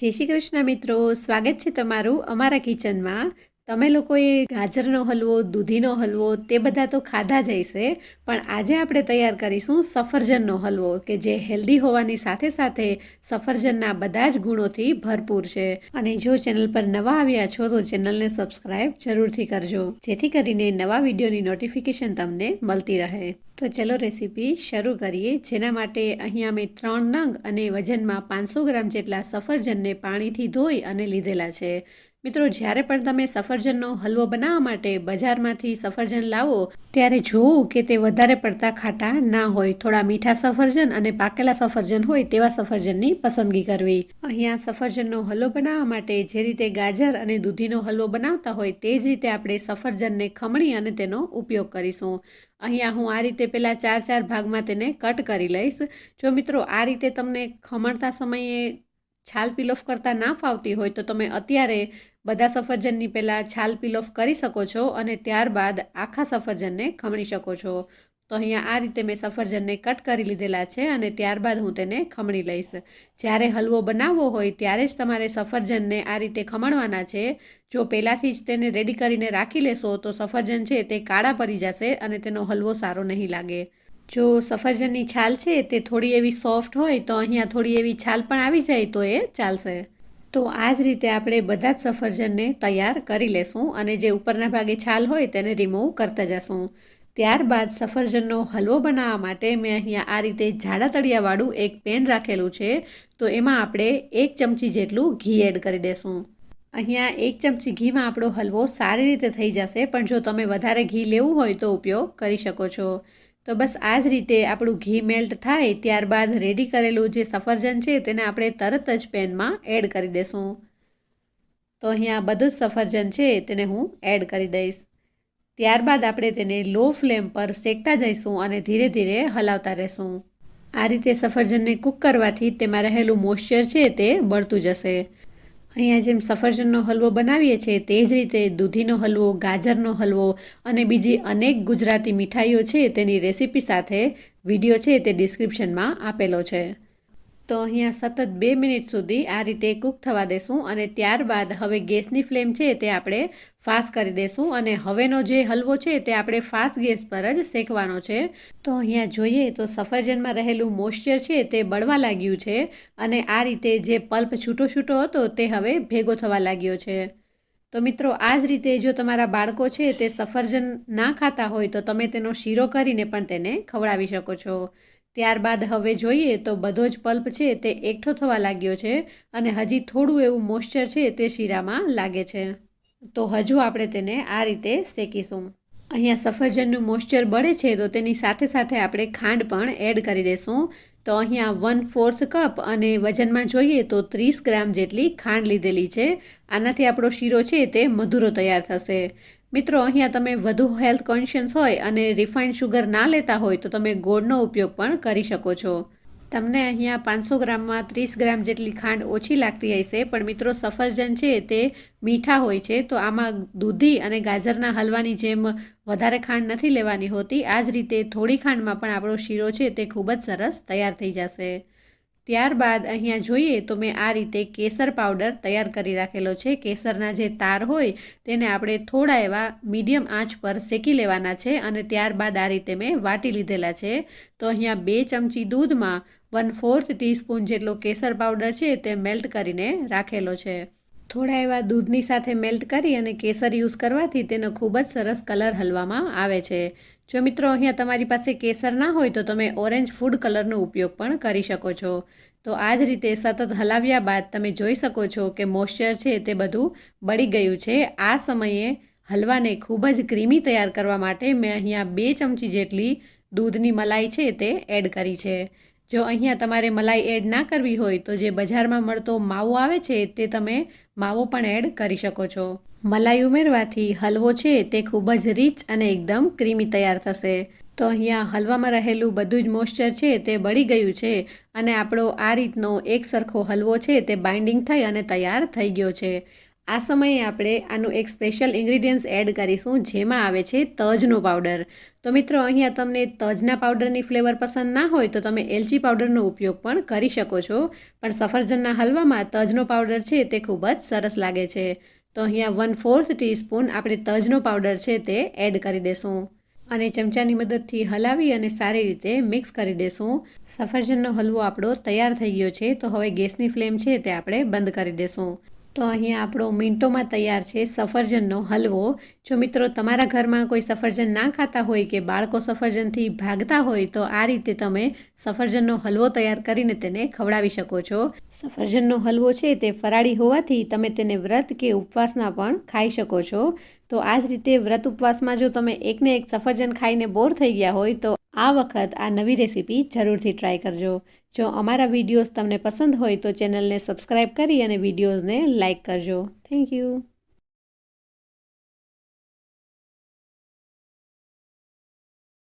જય શ્રી કૃષ્ણ મિત્રો. સ્વાગત છે તમારું અમારા કિચનમાં. તમે લોકોએ ગાજરનો હલવો, દૂધીનો હલવો, તે બધા તો ખાધા જ હશે, પણ આજે આપણે તૈયાર કરીશું સફરજનનો હલવો, કે જે હેલ્ધી હોવાની સાથે સાથે સફરજનના બધા જ ગુણોથી ભરપૂર છે. અને જો ચેનલ પર નવા આવ્યા છો, તો ચેનલને સબસ્ક્રાઇબ જરૂરથી કરજો, જેથી કરીને નવા વિડીયોની નોટિફિકેશન તમને મળતી રહે. તો ચલો રેસીપી શરૂ કરીએ, જેના માટે અહીંયા મેં ત્રણ નંગ અને વજનમાં પાંચસો ગ્રામ જેટલા સફરજનને પાણીથી ધોઈ અને લીધેલા છે. મિત્રો, જ્યારે પણ તમે સફરજનનો હલવો બનાવવા માટે બજારમાંથી સફરજન લાવો, ત્યારે જોવું કે તે વધારે પડતા ખાટા ના હોય. થોડા મીઠા સફરજન અને પાકેલા સફરજન હોય તેવા સફરજનની પસંદગી કરવી. અહીંયા સફરજનનો હલવો બનાવવા માટે જે રીતે ગાજર અને દૂધીનો હલવો બનાવતા હોય તે જ રીતે આપણે સફરજનને ખમણી અને તેનો ઉપયોગ કરીશું. અહીંયા હું આ રીતે પહેલાં ચાર ચાર ભાગમાં તેને કટ કરી લઈશ. જો મિત્રો, આ રીતે તમને ખમણતા સમયે છાલ પીલોફ કરતાં ના ફાવતી હોય, તો તમે અત્યારે બધા સફરજનની પહેલાં છાલ પીલોફ કરી શકો છો અને ત્યારબાદ આખા સફરજનને ખમણી શકો છો. તો અહીંયા આ રીતે મેં સફરજનને કટ કરી લીધેલા છે અને ત્યારબાદ હું તેને ખમણી લઈશ. જ્યારે હલવો બનાવવો હોય ત્યારે જ તમારે સફરજનને આ રીતે ખમણવાના છે. જો પહેલાંથી જ તેને રેડી કરીને રાખી લેશો તો સફરજન છે તે કાળા પડી જશે અને તેનો હલવો સારો નહીં લાગે. જો સફરજનની છાલ છે તે થોડી એવી સોફ્ટ હોય તો અહીંયા થોડી એવી છાલ પણ આવી જાય તો એ ચાલશે. તો આ જ રીતે આપણે બધા જ સફરજનને તૈયાર કરી લેશું અને જે ઉપરના ભાગે છાલ હોય તેને રિમૂવ કરતા જશું. ત્યારબાદ સફરજનનો હલવો બનાવવા માટે મેં અહીંયા આ રીતે જાડા તળિયાવાળું એક પેન રાખેલું છે, તો એમાં આપણે એક ચમચી જેટલું ઘી એડ કરી દેશું. અહીંયા એક ચમચી ઘીમાં આપણો હલવો સારી રીતે થઈ જશે, પણ જો તમે વધારે ઘી લેવું હોય તો ઉપયોગ કરી શકો છો. તો બસ આ જ રીતે આપણું ઘી મેલ્ટ થાય ત્યારબાદ રેડી કરેલું જે સફરજન છે તેને આપણે તરત જ પેનમાં એડ કરી દઈશું તો અહીંયા બધું જ સફરજન છે તેને હું એડ કરી દઈશ. ત્યારબાદ આપણે તેને લો ફ્લેમ પર શેકતા જઈશું અને ધીરે ધીરે હલાવતા રહેશું. આ રીતે સફરજનને કૂક કરવાથી તેમાં રહેલું મોઇશ્ચર છે તે બળતું જશે. અહીંયા જેમ સફરજનનો હલવો બનાવીએ છીએ, તે જ રીતે દૂધીનો હલવો, ગાજરનો હલવો અને બીજી અનેક ગુજરાતી મીઠાઈઓ છે, તેની રેસીપી સાથે વીડિયો છે, તે ડિસ્ક્રિપ્શનમાં આપેલો છે. તો અહીંયા સતત બે મિનિટ સુધી આ રીતે કૂક થવા દેશું અને ત્યારબાદ હવે ગેસની ફ્લેમ છે તે આપણે ફાસ્ટ કરી દેશું અને હવેનો જે હલવો છે તે આપણે ફાસ્ટ ગેસ પર જ શેકવાનો છે. તો અહીંયા જોઈએ તો સફરજનમાં રહેલું મોઇશ્ચર છે તે બળવા લાગ્યું છે અને આ રીતે જે પલ્પ છૂટો છૂટો હતો તે હવે ભેગો થવા લાગ્યો છે. તો મિત્રો, આ જ રીતે જો તમારા બાળકો છે તે સફરજન ના ખાતા હોય તો તમે તેનો શીરો કરીને પણ તેને ખવડાવી શકો છો. ત્યારબાદ હવે જોઈએ તો બધો જ પલ્પ છે તે એકઠો થવા લાગ્યો છે અને હજી થોડું એવું મોઇશ્ચર છે તે શીરામાં લાગે છે. તો હજુ આપણે તેને આ રીતે શેકીશું. અહીંયા સફરજનનું મોઇશ્ચર બળે છે તો તેની સાથે સાથે આપણે ખાંડ પણ એડ કરી દઈશું તો અહીંયા વન ફોર્થ કપ અને વજનમાં જોઈએ તો ત્રીસ ગ્રામ જેટલી ખાંડ લીધેલી છે. આનાથી આપણો શીરો છે તે મધુરો તૈયાર થશે. મિત્રો, અહીંયા તમે વધુ હેલ્થ કોન્શિયસ હોય અને રિફાઇન્ડ શુગર ના લેતા હોય, તો તમે ગોળનો ઉપયોગ પણ કરી શકો છો. તમને અહીંયા પાંચસો ગ્રામમાં ત્રીસ ગ્રામ જેટલી ખાંડ ઓછી લાગતી હશે, પણ મિત્રો, સફરજન છે તે મીઠા હોય છે, તો આમાં દૂધી અને ગાજરના હલવાની જેમ વધારે ખાંડ નથી લેવાની હોતી. આ જ રીતે થોડી ખાંડમાં પણ આપણો શીરો છે તે ખૂબ જ સરસ તૈયાર થઈ જશે. ત્યારબાદ અહીંયા જોઈએ તો મેં આ રીતે કેસર પાવડર તૈયાર કરી રાખેલો છે. કેસરના જે તાર હોય તેને આપણે થોડા એવા મીડિયમ આંચ પર શેકી લેવાના છે અને ત્યારબાદ આ રીતે મેં વાટી લીધેલા છે. તો અહીંયા બે ચમચી દૂધમાં વન ફોર્થ ટીસ્પૂન જેટલો કેસર પાવડર છે તે મેલ્ટ કરીને રાખેલો છે. થોડા એવા દૂધની સાથે મેલ્ટ કરી અને કેસર યુઝ કરવાથી તેનો ખૂબ જ સરસ કલર હલવામાં આવે છે. જો મિત્રો અહીંયા તમારી પાસે કેસર ના હોય તો તમે ઓરેન્જ ફૂડ કલરનો ઉપયોગ પણ કરી શકો છો. તો આ જ રીતે સતત હલાવ્યા બાદ તમે જોઈ શકો છો કે મોઇશ્ચર છે તે બધું બળી ગયું છે. આ સમયે હલવાને ખૂબ જ ક્રીમી તૈયાર કરવા માટે મેં અહીંયા બે ચમચી જેટલી દૂધની મલાઈ છે તે એડ કરી છે. જો અહીંયા તમારે મલાઈ એડ ના કરવી હોય તો જે બજારમાં મળતો માવો આવે છે, તે તમે માવો પણ એડ કરી શકો છો. મલાઈ ઉમેરવાથી હલવો છે, તે ખૂબ જ રીચ અને એકદમ ક્રીમી તૈયાર થશે. તો અહીંયા હલવામાં રહેલું બધું જ મોઇશ્ચર છે, તે બળી ગયું છે અને આપણો આ રીતનો એક સરખો હલવો છે, તે બાઇન્ડિંગ થઈ અને તૈયાર થઈ ગયો છે. આ સમયે આપણે આનું એક સ્પેશિયલ ઇન્ગ્રીડિયન્ટ્સ એડ કરીશું, જેમાં આવે છે તજનો પાવડર તો મિત્રો, અહીંયા તમને તજના પાવડરની ફ્લેવર પસંદ ના હોય તો તમે એલચી પાવડરનો ઉપયોગ પણ કરી શકો છો. પણ સફરજનના હલવામાં તજનો પાવડર છે તે ખૂબ જ સરસ લાગે છે. તો અહીંયા વન ફોર્થ ટીસ્પૂન આપણે તજનો પાવડર છે તે એડ કરી દેશું. અને ચમચાની મદદથી હલાવી અને સારી રીતે મિક્સ કરી દેશું. સફરજનનો હલવો આપણો તૈયાર થઈ ગયો છે, તો હવે ગેસની ફ્લેમ છે તે આપણે બંધ કરી દેશું. તો અહીંયા આપણો મિનિટોમાં તૈયાર છે સફરજનનો હલવો. જો મિત્રો તમારા ઘરમાં કોઈ સફરજન ના ખાતા હોય કે બાળકો સફરજનથી ભાગતા હોય તો આ રીતે તમે સફરજનનો હલવો તૈયાર કરીને તેને ખવડાવી શકો છો. સફરજનનો હલવો છે તે ફરાળી હોવાથી તમે તેને વ્રત કે ઉપવાસના પણ ખાઈ શકો છો. તો આ જ રીતે વ્રત ઉપવાસમાં જો તમે એકને એક સફરજન ખાઈને બોર થઈ ગયા હોય તો આ વખત આ નવી રેસીપી જરૂરથી ટ્રાય કરજો. જો અમારા વિડીયોઝ તમને પસંદ હોય તો ચેનલને સબસ્ક્રાઈબ કરી અને વિડીયોઝને લાઇક કરજો. Thank you